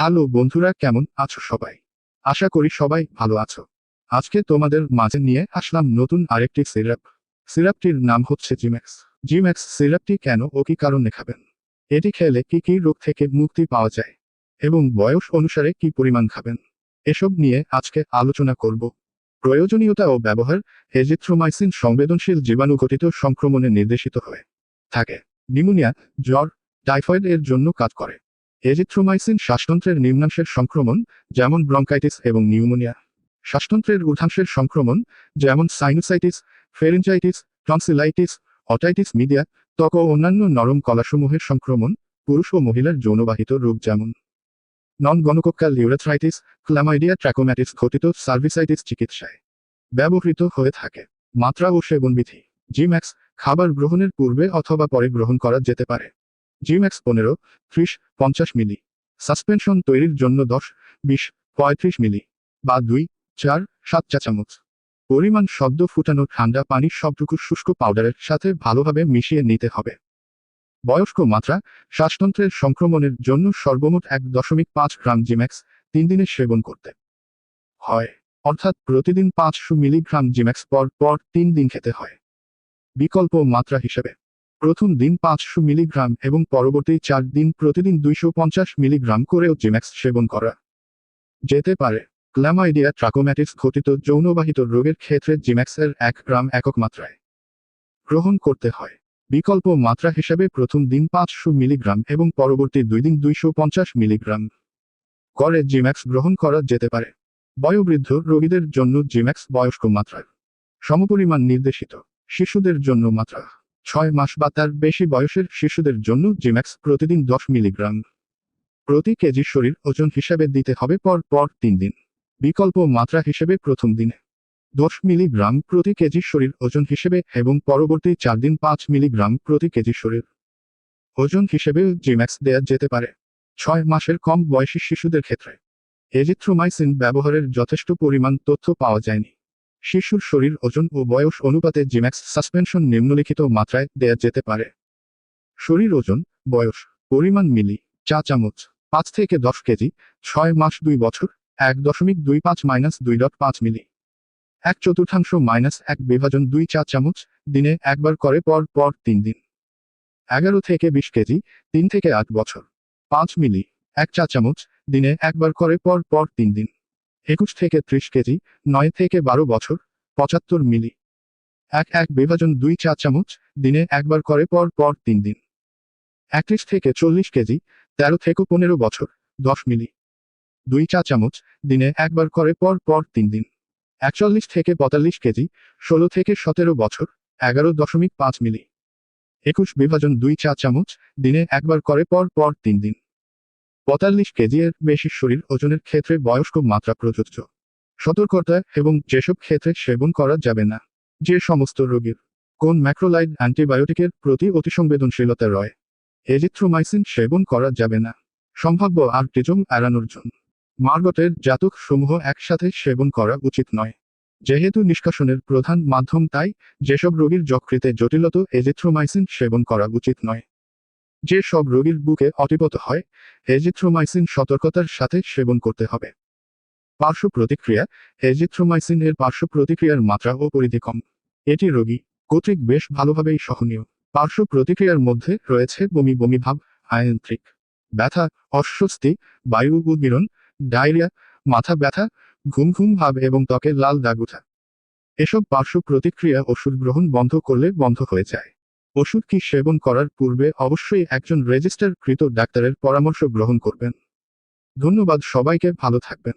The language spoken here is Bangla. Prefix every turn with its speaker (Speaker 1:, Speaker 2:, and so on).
Speaker 1: হ্যালো বন্ধুরা, কেমন আছো সবাই? আশা করি সবাই ভালো আছো। আজকে তোমাদের মাঝে নিয়ে আসলাম নতুন আরেকটি সিরাপ। সিরাপটির নাম হচ্ছে জিম্যাক্স। জিম্যাক্স সিরাপটি কেন ও কি কারণে খাবেন? এটি খেলে কি কি রোগ থেকে মুক্তি পাওয়া যায়? এবং বয়স অনুসারে কি পরিমাণ খাবেন? এসব নিয়ে আজকে আলোচনা করব। প্রয়োজনীয়তা ও ব্যবহার এজিথ্রোমাইসিন সংবেদনশীল জীবাণুঘটিত সংক্রমণে নির্দেশিত হয়ে থাকে। নিউমোনিয়া, জ্বর, টাইফয়েড এর জন্য কাজ করে। এজিথ্রোমাইসিন শ্বাসতন্ত্রের নিম্নাংশের সংক্রমণ, যেমন ব্রঙ্কাইটিস এবং নিউমোনিয়া। শ্বাসতন্ত্রের ঊর্ধ্বাংশের সংক্রমণ, যেমন sinusitis pharyngitis tonsillitis otitis media, ত্বক ও অন্যান্য নরম কলাসমূহের সংক্রমণ, পুরুষ ও মহিলার যৌনবাহিত রোগ যেমন নন গণকক্কাল ইউরেথ্রাইটিস, ক্লামাইডিয়া ট্র্যাকোম্যাটিস ঘটিত সার্ভিসাইটিস চিকিৎসায় ব্যবহৃত হয়ে থাকে। মাত্রা ও সেবনবিধি। জিম্যাক্স খাবার গ্রহণের পূর্বে অথবা পরে গ্রহণ করা যেতে পারে। জিম্যাক্স পনেরো, ত্রিশ, পঞ্চাশ মিলি। সাসপেনশন তৈরির জন্য দশ, বিশ, পঁয়ত্রিশ মিলি। বা দুই, চার, সাত চা চামচ। পরিমাণ শব্দ ফুটানো ঠান্ডা পানির সবটুকু শুষ্ক পাউডারের সাথে ভালোভাবে মিশিয়ে নিতে হবে। বয়স্ক মাত্রা, শ্বাসতন্ত্রের সংক্রমণের জন্য সর্বমোট এক দশমিক পাঁচ গ্রাম জিম্যাক্স তিন দিনে সেবন করতে হয়। অর্থাৎ প্রতিদিন পাঁচশো মিলিগ্রাম জিম্যাক্স পর পর তিন দিন খেতে হয়। বিকল্প মাত্রা হিসেবে প্রথম দিন পাঁচশো মিলিগ্রাম এবং পরবর্তী চার দিন প্রতিদিন দুইশো পঞ্চাশ মিলিগ্রাম করেও জিম্যাক্স সেবন করা যেতে পারে। ক্ল্যামাইডিয়া ট্রাকোম্যাটিস ঘটিত যৌনবাহিত রোগের ক্ষেত্রে জিম্যাক্সের এক গ্রাম একক মাত্রায় গ্রহণ করতে হয়। বিকল্প মাত্রা হিসেবে প্রথম দিন পাঁচশো মিলিগ্রাম এবং পরবর্তী দুই দিন দুইশো পঞ্চাশ মিলিগ্রাম করে জিম্যাক্স গ্রহণ করা যেতে পারে। বয়োবৃদ্ধ রোগীদের জন্য জিম্যাক্স বয়স্ক মাত্রার সমপরিমাণ নির্দেশিত। শিশুদের জন্য মাত্রা ছয় মাস বা তার বেশি বয়সের শিশুদের জন্য জিম্যাক্স প্রতিদিন দশ মিলিগ্রাম প্রতি কেজি শরীর ওজন হিসাবে দিতে হবে পর পর তিন দিন। বিকল্প মাত্রা হিসেবে প্রথম দিনে দশ মিলিগ্রাম প্রতি কেজি শরীর ওজন হিসেবে এবং পরবর্তী চার দিন পাঁচ মিলিগ্রাম প্রতি কেজি শরীর ওজন হিসেবে জিম্যাক্স দেয়া যেতে পারে। ছয় মাসের কম বয়সী শিশুদের ক্ষেত্রে এজিথ্রোমাইসিন ব্যবহারের যথেষ্ট পরিমাণ তথ্য পাওয়া যায়নি। শিশুর শরীর, ওজন ও বয়স অনুপাতে জিম্যাক্স সাসপেনশন নিম্নলিখিত মাত্রায় দেয়া যেতে পারে। শরীর ওজন, বয়স, পরিমাণ মিলি, চা চামচ, পাঁচ থেকে দশ কেজি, ছয় মাস দুই বছর, এক দশমিক দুই পাঁচ মাইনাস দুই ডট পাঁচ মিলি। এক চতুর্থাংশ মাইনাস এক বিভাজন দুই চা চামচ, দিনে একবার করে পর পর তিন দিন। এগারো থেকে বিশ কেজি, তিন থেকে আট বছর, পাঁচ মিলি, এক চা চামচ, দিনে একবার করে পর পর তিন দিন। একুশ থেকে ত্রিশ কেজি, নয় থেকে বারো বছর, পঁচাত্তর মিলি। এক এক বিভাজন দুই চা চামচ, দিনে একবার করে পর পর তিন দিন। একত্রিশ থেকে চল্লিশ কেজি, তেরো থেকে পনেরো বছর, দশ মিলি। দুই চা চামচ, দিনে একবার করে পর পর তিন দিন। একচল্লিশ থেকে পঁয়তাল্লিশ কেজি, ষোলো থেকে সতেরো বছর, এগারো দশমিক পাঁচ মিলি। একুশ বিভাজন দুই চা চামচ, দিনে একবার করে পর পর তিন দিন। পঁয়তাল্লিশ কেজি এর বেশি শরীর ওজনের ক্ষেত্রে বয়স্ক মাত্রা প্রযোজ্য। সতর্কতা এবং যেসব ক্ষেত্রে সেবন করা যাবে না, যে সমস্ত রোগীর কোন ম্যাক্রোলাইড অ্যান্টিবায়োটিকের প্রতি অতিসংবেদনশীলতা রয়, এজিথ্রোমাইসিন সেবন করা যাবে না, সম্ভাব্য আর্টিজম এড়ানোর জন্য। মার্গটের জাতক সমূহ একসাথে সেবন করা উচিত নয়। যেহেতু নিষ্কাশনের প্রধান মাধ্যম তাই, যেসব রোগীর যকৃতে জটিলত এজিথ্রোমাইসিন সেবন করা উচিত নয়। যে সব রোগীর বুকে অতিপত হয়, এজিথ্রোমাইসিন সতর্কতার সাথে সেবন করতে হবে। পার্শ্ব প্রতিক্রিয়া, এজিথ্রোমাইসিন এর পার্শ্ব প্রতিক্রিয়ার মাত্রা ও পরিধি কম। এটি রোগী কর্তৃক বেশ ভালোভাবেই সহনীয়। পার্শ্ব প্রতিক্রিয়ার মধ্যে রয়েছে বমি বমি ভাব, আয়ন্ত্রিক ব্যথা, অস্বস্তি, বায়ু উদ্গীরণ, ডায়রিয়া, মাথা ব্যথা, ঘুম ঘুম ভাব এবং ত্বকে লাল দাগ ওঠা। এসব পার্শ্ব প্রতিক্রিয়া ওষুধ গ্রহণ বন্ধ করলে বন্ধ হয়ে যায়। ওষুধ কি সেবন করার পূর্বে অবশ্যই একজন রেজিস্টারকৃত ডাক্তারের পরামর্শ গ্রহণ করবেন। ধন্যবাদ সবাইকে, ভালো থাকবেন।